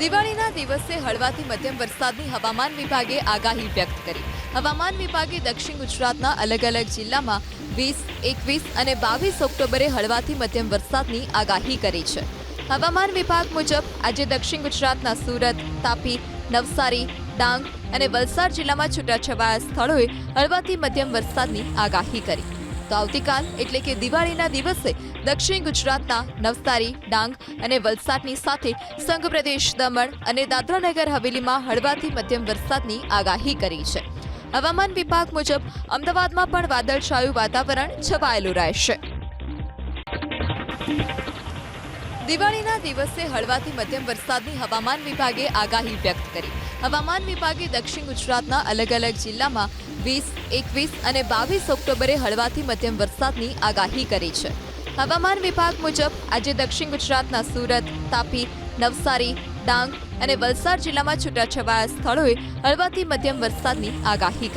દિવાળીના દિવસે હળવાથી મધ્યમ વરસાદની હવામાન વિભાગે આગાહી વ્યક્ત કરી. હવામાન વિભાગે દક્ષિણ ગુજરાતના અલગ અલગ જિલ્લામાં વીસ, એકવીસ અને બાવીસ ઓક્ટોબરે હળવાથી મધ્યમ વરસાદની આગાહી કરી છે. હવામાન વિભાગ મુજબ આજે દક્ષિણ ગુજરાતના સુરત, તાપી, નવસારી, ડાંગ અને વલસાડ જિલ્લામાં છૂટાછવાયા સ્થળોએ હળવાથી મધ્યમ વરસાદની આગાહી કરી. તો આવતીકાલ એટલે કે દિવાળીના દિવસે દક્ષિણ ગુજરાતના નવસારી, ડાંગ અને વલસાડની સાથે સંઘ પ્રદેશ, દમણ અને દાદરાનગર હવેલીમાં હળવાથી મધ્યમ વરસાદની આગાહી કરી છે. હવામાન વિભાગ મુજબ અમદાવાદમાં પણ વાદળછાયું વાતાવરણ છવાયેલું રહેશે. દિવાળીના દિવસે હળવાથી મધ્યમ વરસાદની હવામાન વિભાગે આગાહી વ્યક્ત કરી. હવામાન વિભાગે દક્ષિણ ગુજરાતના અલગ અલગ જિલ્લામાં વીસ, એકવીસ અને બાવીસ ઓક્ટોબરે હળવાથી મધ્યમ વરસાદની આગાહી કરી છે. હવામાન વિભાગ મુજબ આજે દક્ષિણ ગુજરાતના સુરત, તાપી, નવસારી, ડાંગ અને વલસાડ જિલ્લામાં છૂટાછવાયા સ્થળોએ હળવાથી મધ્યમ વરસાદની આગાહી કરી